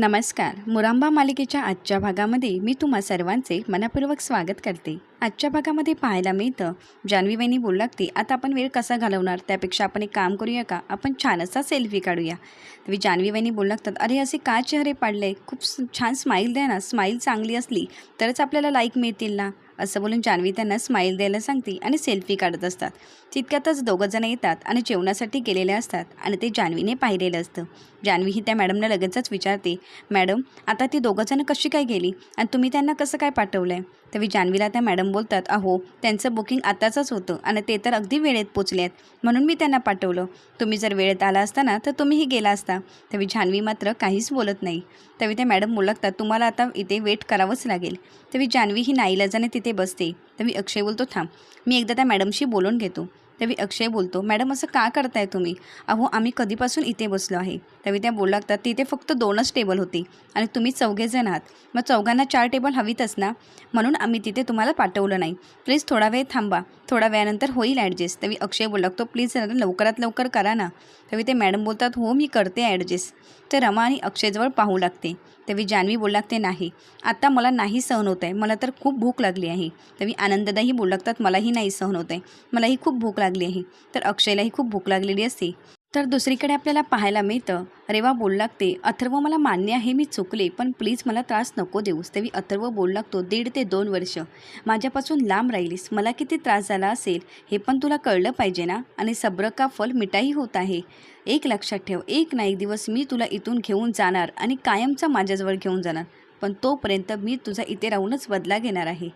नमस्कार. मुरांबा मालिकेच्या आजच्या भागामध्ये मी तुम्हा सर्वांचे मनापूर्वक स्वागत करते. आजच्या भागामध्ये पाहायला मिळतं जान्हवी वहिनी बोलू लागते आता आपण वेळ कसा घालवणार? त्यापेक्षा आपण एक काम करूया का? आपण छान असा सेल्फी काढूया. तरी जान्हवी वहिनी बोलू लागतात अरे असे का चेहरे पाडले? खूप छान स्माईल द्या ना. स्माईल चांगली असली तरच आपल्याला लाईक मिळतील ना. असं बोलून जान्हवी त्यांना स्माईल द्यायला सांगते आणि सेल्फी काढत असतात. तितक्यातच दोघंजणं येतात आणि जेवणासाठी गेलेले असतात आणि ते जान्हवीने पाहिलेलं असतं. जान्हवी ही त्या मॅडमला लगेचच विचारते मॅडम आता ती दोघंजणं कशी काय गेली? आणि तुम्ही त्यांना कसं काय पाठवलं आहे तरी जान्हवीला त्या मॅडम बोलतात अहो त्यांचं बुकिंग आताचंच होतं आणि ते तर अगदी वेळेत पोचले आहेत. म्हणून मी त्यांना पाठवलं. तुम्ही जर वेळेत आला असताना तर तुम्हीही गेला असता. तरी जान्हवी मात्र काहीच बोलत नाही. तरी त्या मॅडम बोलू तुम्हाला आता इथे वेट करावंच लागेल. तरी जान्हवी ही नाईलाजाने तिथे बसते. तरी अक्षय बोलतो थांब मी एकदा त्या मॅडमशी बोलून घेतो. तरी अक्षय बोलतो मॅडम असं का करताय तुम्ही? अहो आम्ही कधीपासून इथे बसलो आहे. तरी त्या बोलू लागतात तिथे फक्त दोनच टेबल होते आणि तुम्ही चौघेजण आहात. मग चौघांना चार टेबल हवीतच ना? म्हणून आम्ही तिथे तुम्हाला पाठवलं नाही. प्लीज थोडा वेळ थांबा. थोड्या वेळानंतर होईल ॲडजस्ट. तरी अक्षय बोलू लागतो प्लीज लवकरात लवकर करा ना. तरी ते मॅडम बोलतात हो मी करते ॲडजस्ट. तर रमा आणि अक्षयजवळ पाहू लागते. त्यावेळी जान्हवी बोलू लागते नाही. आता मला नाही सहन होत आहे. मला तर खूप भूक लागली आहे. त्यावेळी आनंददाही बोलू लागतात मलाही नाही सहन होत आहे. मलाही खूप भूक लागली आहे. तर अक्षयलाही खूप भूक लागलेली असते. तर दुसरीकडे आपल्याला पाहायला मिळतं रेवा बोलू लागते. अथर्व मला मान्य आहे मी चुकले पण प्लीज मला त्रास नको देऊस. तेव्हा अथर्व बोलू लागतो दीड ते दोन वर्ष. माझ्यापासून लांब राहिलीस. मला किती त्रास झाला असेल हे पण तुला कळलं पाहिजे ना? आणि सब्र का फल मिठाई होत आहे? एक लक्षात ठेव एक ना एक दिवस मी तुला इथून घेऊन जाणार आणि कायमचा माझ्याजवळ घेऊन जाणार पण तोपर्यंत मी तुझा इथे राहूनच बदला घेणार आहे.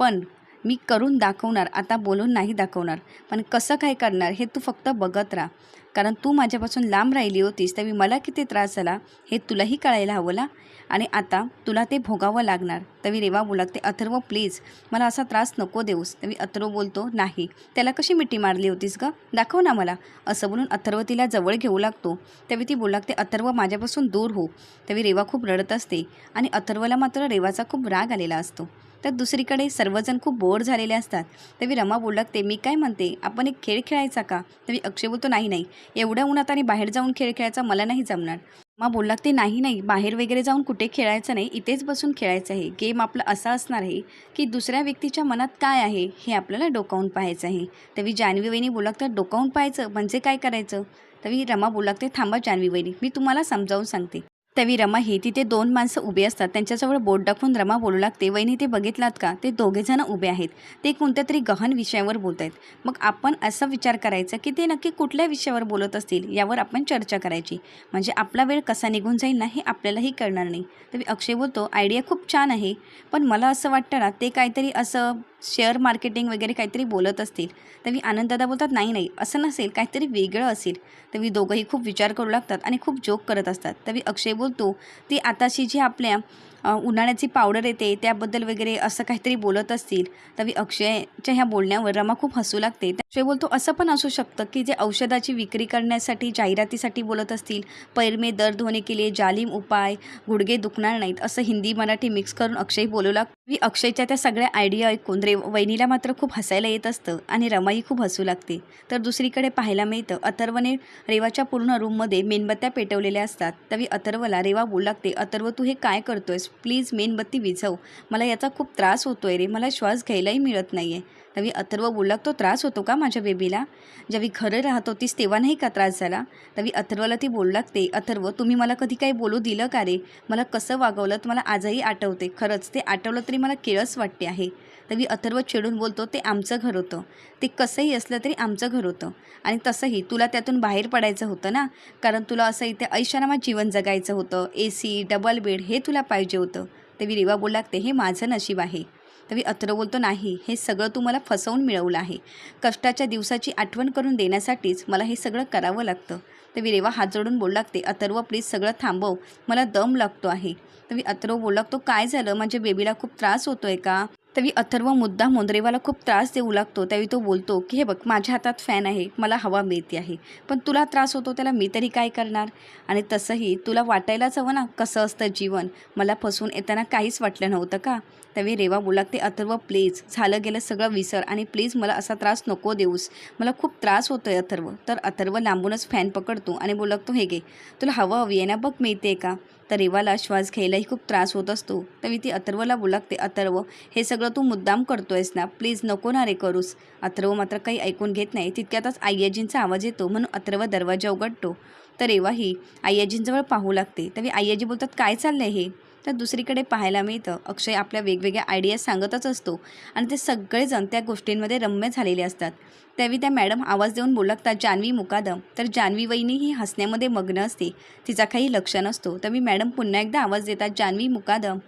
पण मी करून दाखवणार आता बोलून नाही दाखवणार. पण कसं काय करणार हे तू फक्त बघत राहा. कारण तू माझ्यापासून लांब राहिली होतीस त्यावेळी मला किती त्रास झाला हे तुलाही कळायला हवं ना? आणि आता तुला ते भोगावं लागणार. तवी रेवा बोलते अथर्व प्लीज मला असा त्रास नको देऊस. तवी अथर्व बोलतो नाही त्याला कशी मिठी मारली होतीस ग? दाखव ना मला. असं बोलून अथर्व तिला जवळ घेऊ लागतो. तवी ती बोलू लागते अथर्व माझ्यापासून दूर हो. त्यावेळी रेवा खूप रडत असते आणि अथर्वला मात्र रेवाचा खूप राग आलेला असतो. तर दुसरीकडे सर्वजण खूप बोर झालेले असतात. तेव्हा रमा बोलू मी काय म्हणते? आपण एक खेळ खेळायचा का तेव्हा अक्षय बोलतो नाही नाही. एवढ्या उन्हात आणि बाहेर जाऊन खेळ खेळायचा मला नाही जमणार. मग बोलू ते नाही नाही. बाहेर वगैरे जाऊन कुठे खेळायचं नाही. इथेच बसून खेळायचं आहे. गेम आपला असा असणार आहे की दुसऱ्या व्यक्तीच्या मनात काय आहे हे आपल्याला डोकावून पाहायचं आहे. तवी जान्हवी वहिनी बोलू डोकावून पाहायचं? म्हणजे काय करायचं? तवी रमा बोलागते लागते थांबा जान्हवी वहिनी. मी तुम्हाला समजावून सांगते. त्यावेळी रमा ही तिथे दोन माणसं उभी असतात. त्यांच्याजवळ बोट दाखवून रमा बोलू लागते. वहिनी ते बघितलात का? ते दोघेजणं उभे आहेत. ते कोणत्या तरी गहन विषयावर बोलत आहेत मग आपण असा विचार करायचा की ते नक्की कुठल्या विषयावर बोलत असतील यावर आपण चर्चा करायची. म्हणजे आपला वेळ कसा निघून जाईल ना हे आपल्यालाही कळणार नाही. तर अक्षय बोलतो आयडिया खूप छान आहे. पण मला असं वाटतं ना ते काहीतरी असं शेअर मार्केटिंग वगैरे काहीतरी बोलत असतील तर मी आनंददादा बोलतात नाही नाही असं नसेल काहीतरी वेगळं असेल. तर मी दोघंही खूप विचार करू लागतात आणि खूप जोक करत असतात. तर मी अक्षय बोलतो ती आताशी जी आपल्या उन्हाळ्याची पावडर येते त्याबद्दल वगैरे असं काहीतरी बोलत असतील. तर मी अक्षयच्या ह्या बोलण्यावर रमा खूप हसू लागते. अक्षय बोलतो असं पण असू शकतं की जे औषधाची विक्री करण्यासाठी जाहिरातीसाठी बोलत असतील पैर में दर्द होने के लिए जालिम उपाय गुडघे दुखणार नाहीत असं हिंदी मराठी मिक्स करून अक्षय बोलू लागतो. मी अक्षयच्या त्या सगळ्या आयडिया ऐकून रे वहिनीला मात्र खूप हसायला येत असतं आणि रमाई खूप हसू लागते. तर दुसरीकडे पाहायला मिळतं अथर्वने रेवाच्या पूर्ण रूममध्ये मेणबत्त्या पेटवलेल्या असतात. तरी अथर्वला रेवा बोलू लागते अथर्व तू हे काय करतोयस? प्लीज मेणबत्ती विझव. मला याचा खूप त्रास होतोय रे. मला श्वास घ्यायलाही मिळत नाही आहे तवी अथर्व बोलू तो त्रास होतो का माझ्या बेबीला? जेव्हा खरं राहत होतीस तेव्हा नाही का त्रास झाला? तवी अथर्वला ती बोलू लागते अथर्व तुम्ही मला कधी काही बोलू दिलं का रे? मला कसं वागवलं तर मला आजही आठवते. खरंच ते आठवलं तरी मला केळच वाटते आहे. तवी अथर्व चिडून बोलतो ते आमचं घर होतं. ते कसंही असलं तरी आमचं घर होतं. आणि तसंही तुला त्यातून बाहेर पडायचं होतं ना? कारण तुला असं इथे ऐशारामात जीवन जगायचं होतं. ए सी डबल बेड हे तुला पाहिजे होतं. तवी रेवा बोलू लागते हे माझं नशीब आहे. तरी अथर्व बोलतो नाही हे सगळं तू मला फसवून मिळवलं आहे. कष्टाच्या दिवसाची आठवण करून देण्यासाठीच मला हे सगळं करावं लागतं. तरी रेवा हात जोडून बोलू लागते अथर्व प्लीज सगळं थांबव मला दम लागतो आहे. तरी अथर्व बोलू लागतो काय झालं? माझ्या बेबीला खूप त्रास होतो आहे का? तरी अथर्व मुद्दा मोंदरेवाला खूप त्रास देऊ लागतो. त्यावेळी तो बोलतो की हे बघ माझ्या हातात फॅन आहे मला हवा मिळते आहे. पण तुला त्रास होतो त्याला मी तरी काय करणार? आणि तसंही तुला वाटायलाच हवं ना कसं असतं जीवन? मला फसून येताना काहीच वाटलं नव्हतं का? त्यावेळी रेवा बोला ते अथर्व प्लीज झालं गेलं सगळं विसर आणि प्लीज मला असा त्रास नको देऊस. मला खूप त्रास होतोय अथर्व. तर अथर्व लांबूनच फॅन पकडतो आणि बोलतो हे घे. तुला हवं हवी आहे ना? बघ मिळते का? तर रेवाला श्वास घ्यायलाही खूप त्रास होत असतो. तरी ती अथर्वला बोलागते अथर्व हे सगळं तू मुद्दाम करतोयस ना? प्लीज नको ना रे करूस. अथर्व मात्र काही ऐकून घेत नाही. तितक्यातच आय्याजींचा आवाज येतो म्हणून अथर्व दरवाजा उघडतो. तर रेवाही आय्याजींजवळ पाहू लागते. तरी आय्याजी बोलतात काय चाललंय हे? तर दुसरीकडे पाहायला मिळतं. अक्षय आपल्या वेगवेगळ्या आयडियाज सांगतच असतो आणि ते सगळेजण त्या गोष्टींमध्ये रम्य झालेले असतात. त्यावेळी त्या मॅडम आवाज देऊन बोलतात जान्हवी मुकादम. तर जान्हवी वहिनी ही हसण्यामध्ये मग्न असते. तिचा काही लक्ष नसतो. तर मी मॅडम पुन्हा एकदा आवाज देतात जान्हवी मुकादम.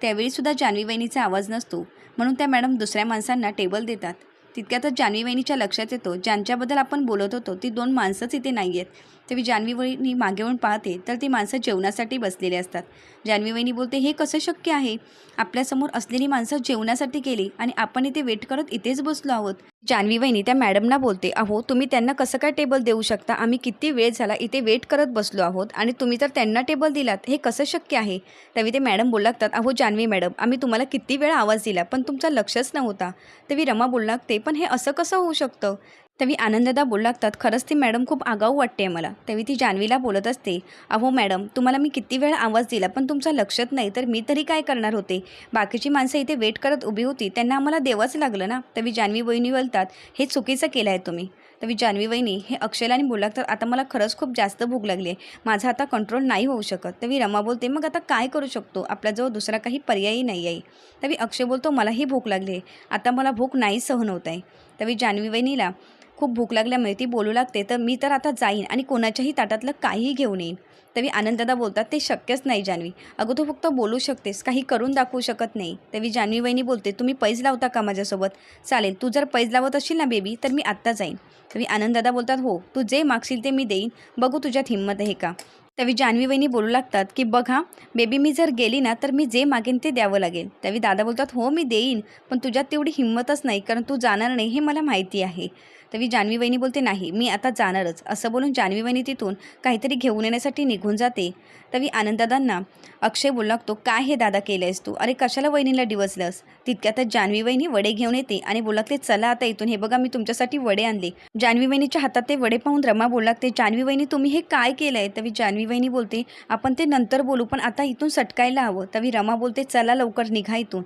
त्यावेळीसुद्धा जान्हवी वहिनीचा आवाज नसतो. म्हणून त्या मॅडम दुसऱ्या माणसांना टेबल देतात. तितक्यातच जान्हवी वहिनीच्या लक्षात येतो. ज्यांच्याबद्दल आपण बोलत होतो ती दोन माणसंच इथे नाही आहेत तेव्हा जान्हवी वहिनी मागे पाहते तर ती माणसं जेवणासाठी बसलेली असतात. जान्हवी वहिनी बोलते हे कसं शक्य आहे? आपल्यासमोर असलेली माणसं जेवणासाठी गेली आणि आपण इथे वेट करत इथेच बसलो आहोत. जान्हवी वहिनी त्या मॅडमना बोलते अहो तुम्ही त्यांना कसं काय टेबल देऊ शकता? आम्ही किती वेळ झाला इथे वेट करत बसलो आहोत आणि तुम्ही तर त्यांना टेबल दिलात. हे कसं शक्य आहे? त्यावेळी ते मॅडम बोलू लागतात अहो जान्हवी मॅडम आम्ही तुम्हाला किती वेळा आवाज दिला पण तुमचा लक्षच नव्हता. तेव्हा रमा बोलू लागते पण हे असं कसं होऊ शकतं? तेव्हा आनंददा बोलू लागतात खरंच ती मॅडम खूप आगाऊ वाटते मला. तेव्हा ती जान्हवीला बोलत असते अहो मॅडम तुम्हाला मी किती वेळा आवाज दिला पण तुमचा लक्षात नाही तर मी तरी काय करणार होते? बाकीची माणसं इथे वेट करत उभी होती त्यांना आम्हाला देवाच लागलं ना? तेव्हा जान्हवी वहिनी बोलतात हे चुकीचं केलं आहे तुम्ही. तेव्हा जान्हवी वहिनी हे अक्षयलाने बोलू लागतात आता मला खरंच खूप जास्त भूक लागली आहे माझा आता कंट्रोल नाही होऊ शकत. तेव्हा रमा बोलते मग आता काय करू शकतो? आपल्याजवळ दुसरा काही पर्यायही नाही आहे. तेव्हा अक्षय बोलतो मलाही भूक लागली आहे आता मला भूक नाही सहन होत आहे. तेव्हा जान्हवी वहिनीला खूप भूक लागल्यामुळे ती बोलू लागते तर मी तर आता जाईन आणि कोणाच्याही ताटातलं काहीही घेऊन येईन. तवी आनंददा बोलतात ते शक्यच नाही जान्हवी. अगं तू फक्त बोलू शकतेस काही करून दाखवू शकत नाही. तवी जान्हवी वहिनी बोलते तुम्ही पैज लावता का माझ्यासोबत? चालेल तू जर पैज लावत असशील ना बेबी तर मी आत्ता जाईन. तवी आनंददा बोलतात हो तू जे मागशील ते मी देईन. बघू तुझ्यात हिंमत आहे का? त्यावेळी जान्हवी वहिनी बोलू लागतात की बघ हा बेबी मी जर गेली ना तर मी जे मागेन ते द्यावं लागेल. त्यावेळी दादा बोलतात हो मी देईन पण तुझ्यात तेवढी हिंमतच नाही कारण तू जाणार नाही हे मला माहिती आहे. तरी जान्हवी वहिनी बोलते नाही मी आता जाणारच. असं बोलून जान्हवी वहिनी तिथून काहीतरी घेऊन येण्यासाठी निघून जाते. तवी आनंददादांना अक्षय बोलू लागतो काय हे दादा केलं आहेस तू? अरे कशाला वहिनीला डिवचलंस तितक्यातच जान्हवी वहिनी वडे घेऊन येते आणि बोलू लागते चला आता इथून हे बघा मी तुमच्यासाठी वडे आणले. जान्हवी वहिनीच्या हातात ते वडे पाहून रमा बोलू लागते जान्हवी वहिनी तुम्ही हे काय केलं आहे तवी जान्हवी वहिनी बोलते आपण ते नंतर बोलू पण आता इथून सटकायला हवं. तवी रमा बोलते चला लवकर निघा इथून.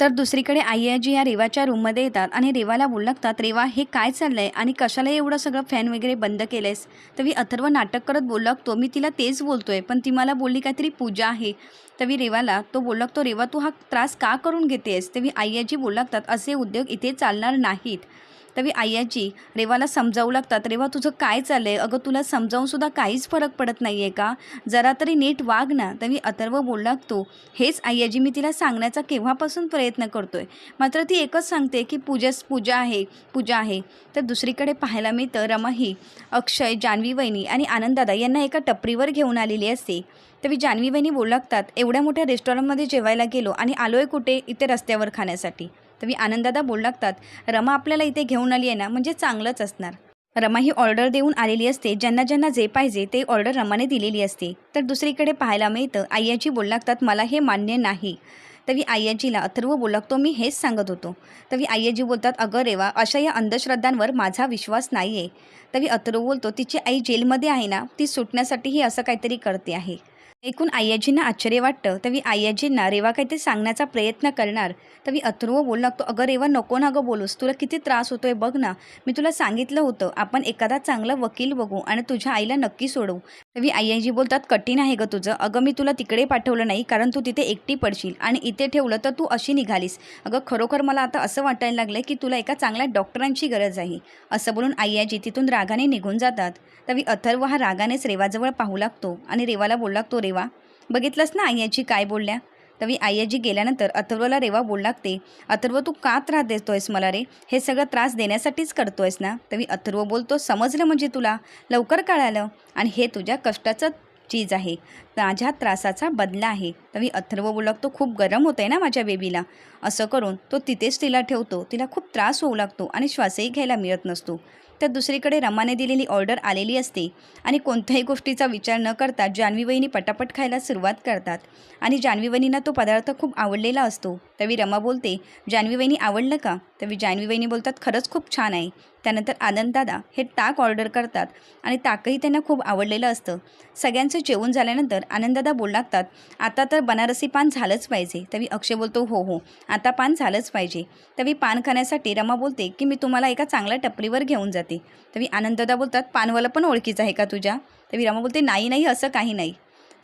तर दुसरीकडे आई आजी या रेवाच्या रूममध्ये येतात आणि रेवाला बोलू लागतात रेवा हे काय चाललं आहे आणि कशाला एवढं सगळं फॅन वगैरे बंद केलं आहेस तर मी अथर्व नाटक करत बोलू लागतो मी तिला तेच बोलतो आहे पण ती मला बोलली काहीतरी पूजा आहे. तवी रेवाला तो बोलू लागतो रेवा तू हा त्रास का करून घेतेस तेवी आई आजी बोलू लागतात असे उद्योग इथे चालणार नाहीत. तरी आयाजी रेवाला समजावू लागतात रेवा तुझं काय चाललं आहे अगं तुला समजावूनसुद्धा काहीच फरक पडत नाही आहे का? जरा तरी नीट वाग ना. तरी अथर्व बोलू लागतो हेच आयाजी मी तिला सांगण्याचा केव्हापासून प्रयत्न करतो आहे मात्र ती एकच सांगते की पूजेस पूजा आहे पूजा आहे. तर दुसरीकडे पाहायला मिळतं रमा ही अक्षय जान्हवी वहिनी आणि आनंददादा यांना एका टपरीवर घेऊन आलेली असते. तरी जान्हवी वहिनी बोलू लागतात एवढ्या मोठ्या रेस्टॉरंटमध्ये जेवायला गेलो आणि आलो आहे कुठे? इथे रस्त्यावर खाण्यासाठी. तरी आनंदादा बोलू लागतात. रमा आपल्याला इथे घेऊन आली आहे ना म्हणजे चांगलंच असणार. रमा ही ऑर्डर देऊन आलेली असते ज्यांना ज्यांना जे पाहिजे ते ऑर्डर रमाने दिलेली असते. तर दुसरीकडे पाहायला मिळतं आय्याची बोलू लागतात मला हे मान्य नाही. तरी आय्याजीला अथर्व बोलू लागतो मी हेच सांगत होतो. तरी आय्याजी बोलतात अगं रेवा अशा या अंधश्रद्धांवर माझा विश्वास नाही आहे तरी अथर्व बोलतो तिची आई जेलमध्ये आहे ना ती सुटण्यासाठीही असं काहीतरी करते आहे. ऐकून आय्याजींना आश्चर्य वाटतं. तरी आय्याजींना रेवा काहीतरी सांगण्याचा प्रयत्न करणार. तरी अथर्व बोलू लागतो अगं रेवा नको ना गं बोलूस. तुला किती त्रास होतोय बघ ना. मी तुला सांगितलं होतं आपण एखादा चांगला वकील बघू आणि तुझ्या आईला नक्की सोडवू. तवी आय्याजी बोलतात कठीण आहे गं तुझं. अगं मी तुला तिकडे पाठवलं नाही कारण तू तिथे एकटी पडशील आणि इथे ठेवलं तर तू अशी निघालीस. अगं खरोखर मला आता असं वाटायला लागलं की तुला एका चांगल्या डॉक्टरांची गरज आहे. असं बोलून आय्याजी तिथून रागाने निघून जातात. तवी अथर्व हा रागानेच रेवाजवळ पाहू लागतो आणि रेवाला बोलू लागतो रेवा. बघितलंस ना आईयाजी काय बोलल्या? तरी आईयाजी गेल्यानंतर अथर्वला रेवा बोलू लागते. अथर्व तू का त्रास देतोयस मला रे? हे सगळं त्रास देण्यासाठीच करतोयस ना? तवी अथर्व बोलतो समजलं म्हणजे तुला. लवकर कळालं. आणि हे तुझ्या कष्टाचं चीज आहे. माझ्या त्रासाचा बदला आहे. तवी अथर्व बोलू लागतो खूप गरम होतं आहे ना माझ्या बेबीला. असं करून तो तिथेच तिला ठेवतो. तिला खूप त्रास होऊ लागतो आणि श्वासही घ्यायला मिळत नसतो. तर दुसरीकडे रमाने दिलेली ऑर्डर आलेली असते आणि कोणत्याही गोष्टीचा विचार न करता जान्हवी वहिनी पटापट खायला सुरुवात करतात. आणि जान्हवी वहिनींना तो पदार्थ खूप आवडलेला असतो. तवी रमा बोलते जान्हवी वहिनी आवडलं का? तवी जान्हवी वहिनी बोलतात खरंच खूप छान आहे. त्यानंतर आनंददादा हे ताक ऑर्डर करतात आणि ताकही त्यांना खूप आवडलेलं असतं. सगळ्यांचं जेवण झाल्यानंतर आनंददादा बोलू लागतात आता तर बनारसी पान झालंच पाहिजे. तवी अक्षय बोलतो हो हो आता पान झालंच पाहिजे. तवी पान खाण्यासाठी रमा बोलते की मी तुम्हाला एका चांगल्या टपरीवर घेऊन जाते. तर मी आनंददा बोलतात पानवाला पण ओळखीचं आहे का तुझ्या? तर रमा बोलते नाही नाही असं काही नाही.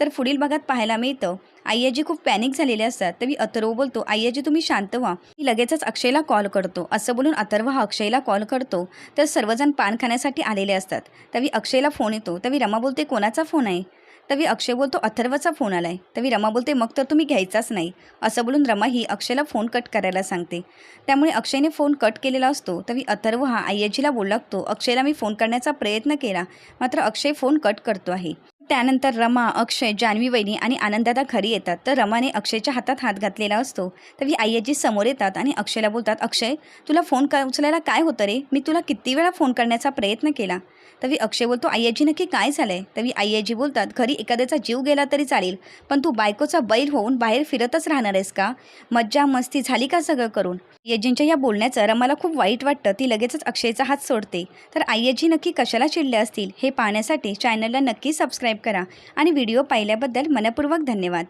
तर पुढील भागात पाहायला मिळतं आय्याजी खूप पॅनिक झालेले असतात. तरी अथर्व बोलतो आय्याजी तुम्ही शांत व्हा. मी लगेचच अक्षयला कॉल करतो. असं बोलून अथर्व हा अक्षयला कॉल करतो. तर सर्वजण पान खाण्यासाठी आलेले असतात. तरी अक्षयला फोन येतो. तरी रमा बोलते कोणाचा फोन आहे? तवी अक्षय बोलतो अथर्वचा फोन आला आहे तवी रमा बोलते मग तर तुम्ही घ्यायचाच नाही. असं बोलून रमा ही अक्षयला फोन कट करायला सांगते. त्यामुळे अक्षयने फोन कट केलेला असतो. तवी अथर्व हा आय्याजीला बोल लागतो अक्षयला मी फोन करण्याचा प्रयत्न केला मात्र अक्षय फोन कट करतो आहे. त्यानंतर रमा अक्षय जान्हवी वहिनी आणि आनंदादा घरी येतात. तर रमाने अक्षयच्या हातात हात घातलेला असतो. तवी आय्याजी समोर येतात आणि अक्षयला बोलतात अक्षय तुला फोन क उचलायला काय होतं रे? मी तुला किती वेळा फोन करण्याचा प्रयत्न केला. तवी अक्षय बोलतो आय्याजी नक्की काय झालं आहे तरी आय्याजी बोलतात घरी एखाद्याचा जीव गेला तरी चालेल पण तू बायकोचा बैल होऊन बाहेर फिरतच राहणार आहेस का? मज्जा मस्ती झाली का सगळं करून? अय्यजींच्या या बोलण्याचं रमाला खूप वाईट वाटतं ती लगेचच अक्षयचा हात सोडते. तर आय्याजी नक्की कशाला चिडले असतील हे पाहण्यासाठी चॅनलला नक्की सबस्क्राईब करा आणि व्हिडिओ पाहिल्याबद्दल मनपूर्वक धन्यवाद.